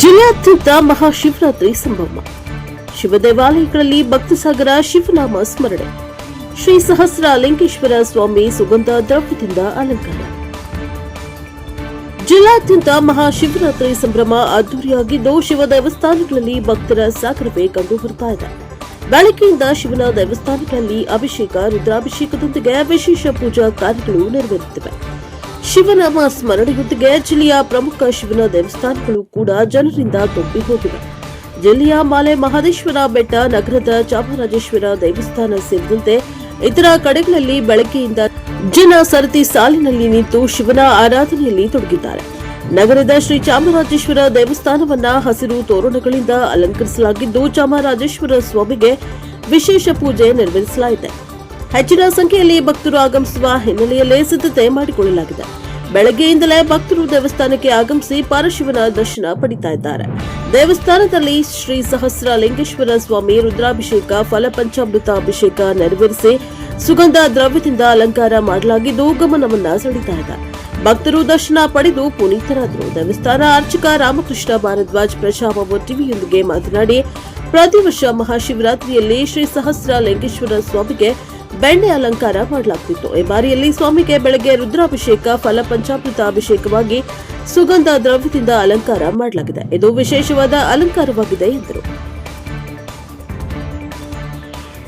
ಜಿಲ್ಲೆಯಾದ್ಯಂತ ಮಹಾಶಿವರಾತ್ರಿ ಸಂಭ್ರಮ. ಶಿವ ದೇವಾಲಯಗಳಲ್ಲಿ ಭಕ್ತಸಾಗರ ಶಿವನಾಮ ಸ್ಮರಣೆ. ಶ್ರೀ ಸಹಸ್ರ ಲಿಂಗೇಶ್ವರ ಸ್ವಾಮಿ ಸುಗಂಧ ದ್ರವ್ಯದಿಂದ ಅಲಂಕಾರ. ಜಿಲ್ಲಾದ್ಯಂತ ಮಹಾಶಿವರಾತ್ರಿ ಸಂಭ್ರಮ ಅದ್ದೂರಿಯಾಗಿದ್ದು ಶಿವ ದೇವಸ್ಥಾನಗಳಲ್ಲಿ ಭಕ್ತರ ಸಾಗರವೇ ಕಂಡು ಬರ್ತಾ ಇದೆ. ಬೆಳಗ್ಗೆಯಿಂದ ಶಿವನ ದೇವಸ್ಥಾನಗಳಲ್ಲಿ ಅಭಿಷೇಕ, ರುದ್ರಾಭಿಷೇಕದೊಂದಿಗೆ ವಿಶೇಷ ಪೂಜಾ ಕಾರ್ಯಗಳು ನೆರವೇರುತ್ತಿವೆ. ಶಿವನಾಮ ಸ್ಮರಣೆಯೊಂದಿಗೆ ಜಿಲ್ಲೆಯ ಪ್ರಮುಖ ಶಿವನ ದೇವಸ್ಥಾನಗಳು ಕೂಡ ಜನರಿಂದ ತುಂಬಿ ಹೋಗಿವೆ. ಜಿಲ್ಲೆಯ ಮಾಲೆ ಮಹದೇಶ್ವರ ಬೆಟ್ಟ, ನಗರದ ಚಾಮರಾಜೇಶ್ವರ ದೇವಸ್ಥಾನ ಸೇರಿದಂತೆ ಇತರ ಕಡೆಗಳಲ್ಲಿ ಬೆಳಗ್ಗೆಯಿಂದ ಜನ ಸರತಿ ಸಾಲಿನಲ್ಲಿ ನಿಂತು ಶಿವನ ಆರಾಧನೆಯಲ್ಲಿ ತೊಡಗಿದ್ದಾರೆ. ನಗರದ ಶ್ರೀ ಚಾಮರಾಜೇಶ್ವರ ದೇವಸ್ಥಾನವನ್ನ ಹಸಿರು ತೋರಣಗಳಿಂದ ಅಲಂಕರಿಸಲಾಗಿದ್ದು, ಚಾಮರಾಜೇಶ್ವರ ಸ್ವಾಮಿಗೆ ವಿಶೇಷ ಪೂಜೆ ನೆರವೇರಿಸಲಾಯಿತು. ಹೆಚ್ಚಿನ ಸಂಖ್ಯೆಯಲ್ಲಿ ಭಕ್ತರು ಆಗಮಿಸುವ ಹಿನ್ನೆಲೆಯಲ್ಲೇ ಸಿದ್ಧತೆ ಮಾಡಿಕೊಳ್ಳಲಾಗಿದೆ. ಬೆಳಗ್ಗೆಯಿಂದಲೇ ಭಕ್ತರು ದೇವಸ್ಥಾನಕ್ಕೆ ಆಗಮಿಸಿ ಪರಶಿವನ ದರ್ಶನ ಪಡಿತಾ ಇದ್ದಾರೆ. ದೇವಸ್ಥಾನದಲ್ಲಿ ಶ್ರೀ ಸಹಸ್ರ ಲಿಂಗೇಶ್ವರ ಸ್ವಾಮಿ ರುದ್ರಾಭಿಷೇಕ ಫಲಪಂಚಾಮೃತ ಅಭಿಷೇಕ ನೆರವೇರಿಸಿ ಸುಗಂಧ ದ್ರವ್ಯದಿಂದ ಅಲಂಕಾರ ಮಾಡಲಾಗಿದ್ದು ಗಮನವನ್ನ ಸೆಳೀತಾ ಇದೆ. ಭಕ್ತರು ದರ್ಶನ ಪಡೆದು ಪುನೀತರಾದರು. ದೇವಸ್ಥಾನ ಅರ್ಚಕ ರಾಮಕೃಷ್ಣ ಭಾರದ್ವಾಜ್ ಪ್ರಜಾಭವ ಟಿವಿಯೊಂದಿಗೆ ಮಾತನಾಡಿ, ಪ್ರತಿ ವರ್ಷ ಮಹಾಶಿವರಾತ್ರಿಯಲ್ಲಿ ಶ್ರೀ ಸಹಸ್ರ ಲಿಂಗೇಶ್ವರ ಸ್ವಾಮಿಗೆ ಬೆಣ್ಣೆ ಅಲಂಕಾರ ಮಾಡಲಾಗ್ತಿತ್ತು. ಈ ಬಾರಿಯಲ್ಲಿ ಸ್ವಾಮಿಗೆ ಬೆಳಗ್ಗೆ ರುದ್ರಾಭಿಷೇಕ, ಫಲ ಪಂಚಾಮೃತ ಅಭಿಷೇಕವಾಗಿ ಸುಗಂಧ ದ್ರವ್ಯದಿಂದ ಅಲಂಕಾರ ಮಾಡಲಾಗಿದೆ. ಇದು ವಿಶೇಷವಾದ ಅಲಂಕಾರವಾಗಿದೆ ಎಂದರು.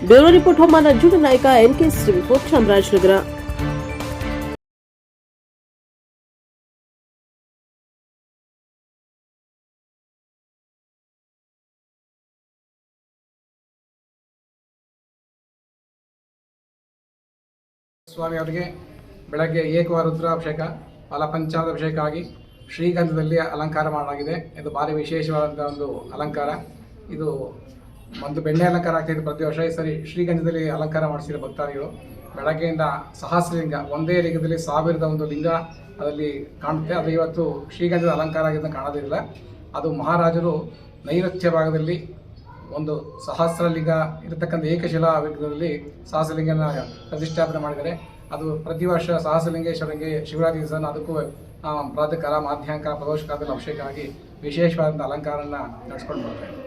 ಬ್ಯೂರೋ ರಿಪೋರ್ಟ್ ಹೊಮಾನ ಜುಡ ನಾಯಕ ಎನ್ಕೆಎಸ್ ರಿಪೋರ್ಟ್, ಚಾಮರಾಜನಗರ. ಸ್ವಾಮಿ ಅವರಿಗೆ ಬೆಳಗ್ಗೆ ಏಕವಾರ ರುದ್ರಾಭಿಷೇಕ ಫಲಪಂಚಾಭಿಷೇಕ ಆಗಿ ಶ್ರೀಗಂಧದಲ್ಲಿ ಅಲಂಕಾರ ಮಾಡಲಾಗಿದೆ. ಇದು ಭಾರಿ ವಿಶೇಷವಾದಂಥ ಒಂದು ಅಲಂಕಾರ. ಇದು ಒಂದು ಬೆಣ್ಣೆ ಅಲಂಕಾರ ಆಗ್ತಿದೆ ಪ್ರತಿ ವರ್ಷ. ಈ ಸರಿ ಶ್ರೀಗಂಧದಲ್ಲಿ ಅಲಂಕಾರ ಮಾಡಿಸಿರೋ ಭಕ್ತಾದಿಗಳು ಬೆಳಗ್ಗೆಯಿಂದ ಸಹಸ್ರಲಿಂಗ, ಒಂದೇ ಲಿಂಗದಲ್ಲಿ ಸಾವಿರದ ಒಂದು ಲಿಂಗ ಅದರಲ್ಲಿ ಕಾಣುತ್ತೆ. ಅದು ಇವತ್ತು ಶ್ರೀಗಂಧದ ಅಲಂಕಾರ ಆಗಿದ್ದನ್ನು ಕಾಣೋದಿಲ್ಲ ಅದು ಮಹಾರಾಜರು ನೈರುತ್ಯ ಭಾಗದಲ್ಲಿ ಒಂದು ಸಹಸ್ರಲಿಂಗ ಇರತಕ್ಕಂಥ ಏಕಶಿಲಾ ವಿಗ್ರಹದಲ್ಲಿ ಸಹಸ್ರಲಿಂಗನ ಪ್ರತಿಷ್ಠಾಪನೆ ಮಾಡಿದರೆ ಅದು ಪ್ರತಿ ವರ್ಷ ಸಹಸ್ರಲಿಂಗೇಶ್ವರಂಗೆ ಶಿವರಾತ್ರಿ ದಿವಸ ಅದಕ್ಕೂ ಪ್ರಾತಃಕಾಲ ಪ್ರಾತಃ ಕಾಲ ಮಾಧ್ಯಾಂಕ ಪ್ರದೋಷಕಾಲದಲ್ಲಿ ಅಭಿಷೇಕ ಆಗಿ ವಿಶೇಷವಾದಂಥ ಅಲಂಕಾರನ ನಡೆಸ್ಕೊಂಡು ಬರ್ತಾರೆ.